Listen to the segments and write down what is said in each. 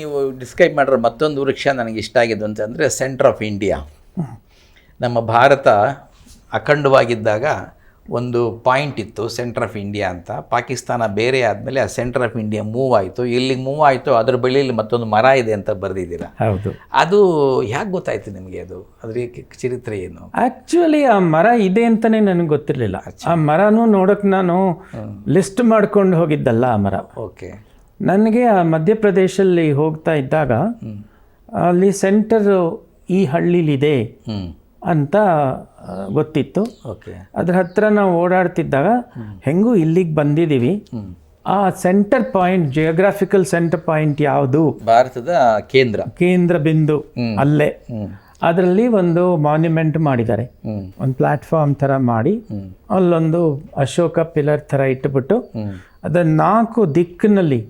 ನೀವು ಡಿಸ್ಕ್ರೈಬ್ ಮಾಡಿರೋ ಮತ್ತೊಂದು ವೃಕ್ಷ ನನಗೆ ಇಷ್ಟ ಆಗಿದ್ದು ಅಂತಂದರೆ ಸೆಂಟ್ರ್ ಆಫ್ ಇಂಡಿಯಾ ನಮ್ಮ ಭಾರತ ಅಖಂಡವಾಗಿದ್ದಾಗ ಒಂದು ಪಾಯಿಂಟ್ ಇತ್ತು ಸೆಂಟ್ರ್ ಆಫ್ ಇಂಡಿಯಾ ಅಂತ. ಪಾಕಿಸ್ತಾನ ಬೇರೆ ಆದಮೇಲೆ ಆ ಸೆಂಟ್ರ್ ಆಫ್ ಇಂಡಿಯಾ ಮೂವ್ ಆಯಿತು. ಇಲ್ಲಿಗೆ ಮೂವ್ ಆಯಿತು ಅದ್ರ ಬಳಿಯಲ್ಲಿ ಮತ್ತೊಂದು ಮರ ಇದೆ ಅಂತ ಬರೆದಿದ್ದೀರಾ? ಹೌದು. ಅದು ಹೇಗೆ ಗೊತ್ತಾಯ್ತು ನಿಮಗೆ ಅದು? ಅದ್ರ ಚರಿತ್ರೆ ಏನು? ಆ್ಯಕ್ಚುಲಿ ಆ ಮರ ಇದೆ ಅಂತಲೇ ನನಗೆ ಗೊತ್ತಿರಲಿಲ್ಲ. ಆ ಮರನೂ ನೋಡೋಕೆ ನಾನು ಲಿಸ್ಟ್ ಮಾಡ್ಕೊಂಡು ಹೋಗಿದ್ದಲ್ಲ ಆ ಮರ. ಓಕೆ ನನಗೆ ಆ ಮಧ್ಯಪ್ರದೇಶಲ್ಲಿ ಹೋಗ್ತಾ ಇದ್ದಾಗ ಅಲ್ಲಿ ಸೆಂಟರ್ ಈ ಹಳ್ಳಿಲಿದೆ ಅಂತ ಗೊತ್ತಿತ್ತು. ಓಕೆ. ಅದ್ರ ಹತ್ರ ನಾವು ಓಡಾಡ್ತಿದ್ದಾಗ ಹೆಂಗೂ ಇಲ್ಲಿಗೆ ಬಂದಿದ್ದೀವಿ ಆ centre point geographical centre point ಯಾವುದು? ಭಾರತದ ಕೇಂದ್ರ. ಕೇಂದ್ರ ಬಿಂದು ಅಲ್ಲೇ. ಅದರಲ್ಲಿ ಒಂದು ಮಾನ್ಯುಮೆಂಟ್ ಮಾಡಿದ್ದಾರೆ. ಒಂದು ಪ್ಲಾಟ್ಫಾರ್ಮ್ ಥರ ಮಾಡಿ ಅಲ್ಲೊಂದು ಅಶೋಕ ಪಿಲ್ಲರ್ ಥರ ಇಟ್ಟುಬಿಟ್ಟು ಅದ ಅದರ ನಾಲ್ಕು ದಿಕ್ಕಿನಲ್ಲಿ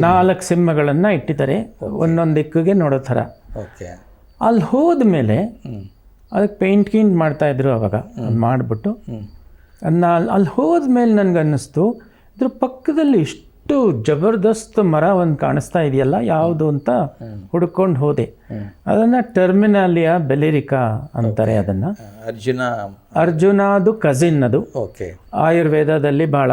ನಾಲ್ಕು ಸಿಂಹಗಳನ್ನು ಇಟ್ಟಿದ್ದಾರೆ. ಒಂದೊಂದು ದಿಕ್ಕಿಗೆ ನೋಡೋ ಥರ. ಓಕೆ. ಅಲ್ಲಿ ಹೋದ್ಮೇಲೆ ಅದಕ್ಕೆ ಪೇಂಟ್ ಗೀಂಟ್ ಮಾಡ್ತಾ ಇದ್ರು ಅವಾಗ. ಮಾಡಿಬಿಟ್ಟು. ಅದನ್ನ ಅಲ್ಲಿ ಅಲ್ಲಿ ಹೋದ್ಮೇಲೆ ನನಗೆ ಅನ್ನಿಸ್ತು ಇದ್ರ ಪಕ್ಕದಲ್ಲಿ ಇಷ್ಟು ಜಬರ್ದಸ್ತ್ ಮರ ಒಂದು ಕಾಣಿಸ್ತಾ ಇದೆಯಲ್ಲ ಯಾವುದು ಅಂತ ಹುಡ್ಕೊಂಡು ಹೋದೆ. ಅದನ್ನು ಟರ್ಮಿನಾಲಿಯ ಬೆಲೆರಿಕಾ ಅಂತಾರೆ ಅದನ್ನು. ಅರ್ಜುನ. ಅರ್ಜುನದು ಕಸಿನ್ ಅದು. ಓಕೆ. ಆಯುರ್ವೇದದಲ್ಲಿ ಭಾಳ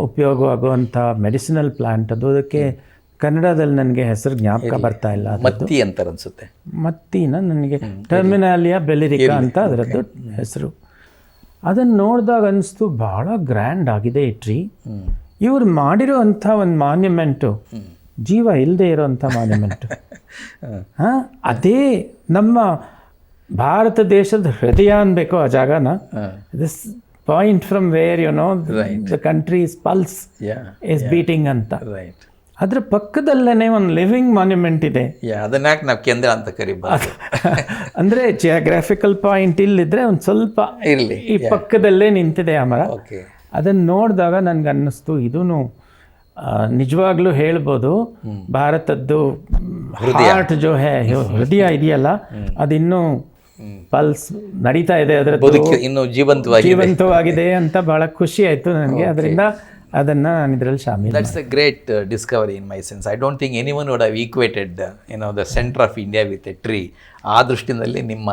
ಉಪಯೋಗವಾಗುವಂಥ ಮೆಡಿಸಿನಲ್ ಪ್ಲಾಂಟ್ ಅದು. ಅದಕ್ಕೆ ಕನ್ನಡದಲ್ಲಿ ನನಗೆ ಹೆಸರು ಜ್ಞಾಪಕ ಬರ್ತಾ ಇಲ್ಲ ಮತ್ತಿ ಅಂತಾರೆ ಅನ್ಸುತ್ತೆ. ಮತ್ತಿನ ನನಗೆ ಟರ್ಮಿನಾಲಿಯಾ ಬೆಲಿರಿಕಾ ಅಂತ ಅದರದ್ದು ಹೆಸರು. ಅದನ್ನು ನೋಡಿದಾಗ ಅನಿಸ್ತು ಭಾಳ ಗ್ರ್ಯಾಂಡ್ ಆಗಿದೆ ಈ ಟ್ರೀ. ಇವ್ರು ಮಾಡಿರೋ ಅಂಥ ಒಂದು ಮಾನ್ಯುಮೆಂಟು ಜೀವ ಇಲ್ಲದೆ ಇರೋವಂಥ ಮಾನ್ಯುಮೆಂಟು. ಹಾಂ. ಅದೇ ನಮ್ಮ ಭಾರತ ದೇಶದ ಹೃದಯ ಅನ್ಬೇಕು ಆ ಜಾಗನ. This point from where you know the country's pulse is beating ಅಂತ. ರೈಟ್ ಅದ್ರ ಪಕ್ಕದಲ್ಲೇ ಒಂದು ಲಿವಿಂಗ್ ಮಾನ್ಯುಮೆಂಟ್ ಇದೆ. ಯಾ ಅದನ್ನ ನಾವು ಕೇಂದ್ರ ಅಂತ ಕರಿಬಾರ್ದು ಅಂದರೆ ಜಿಯೋಗ್ರಾಫಿಕಲ್ ಪಾಯಿಂಟ್ ಇಲ್ಲಿದ್ರೆ ಒಂದು ಸ್ವಲ್ಪ ಇರಲಿ ಈ ಪಕ್ಕದಲ್ಲೇ ನಿಂತಿದೆ ಆ ಮರ. ಓಕೆ ಅದನ್ನು ನೋಡಿದಾಗ ನನಗೆ ಅನ್ನಿಸ್ತು ಇದೂ ನಿಜವಾಗ್ಲೂ ಹೇಳ್ಬೋದು ಭಾರತದ್ದು ಹಾರ್ಟ್ ಜೋ ಹೇ ಹೃದಯ ಇದೆಯಲ್ಲ ಅದಿನ್ನೂ ಪಲ್ಸ್ ನಡೀತಾ ಇದೆ ಅದರ ಇನ್ನೂ ಜೀವಂತವಾಗಿ ಜೀವಂತವಾಗಿದೆ ಅಂತ ಬಹಳ ಖುಷಿ ಆಯಿತು ನನಗೆ. ಅದರಿಂದ ಅದನ್ನ ನಾನು ಇದರಲ್ಲಿ ಶಾಮೀಲ್ that's a great discovery in my sense I don't think any one would have equated ಏನೋ the centre of India with a tree ಆ ದೃಷ್ಟಿನಲ್ಲಿ ನಿಮ್ಮ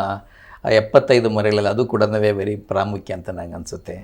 ಎಪ್ಪತ್ತೈದು ಮರಗಳಲ್ಲಿ ಅದು ಕೂಡ ವೆರಿ ಪ್ರಾಮುಖ್ಯ ಅಂತ ನನಗೆ ಅನಿಸುತ್ತೆ.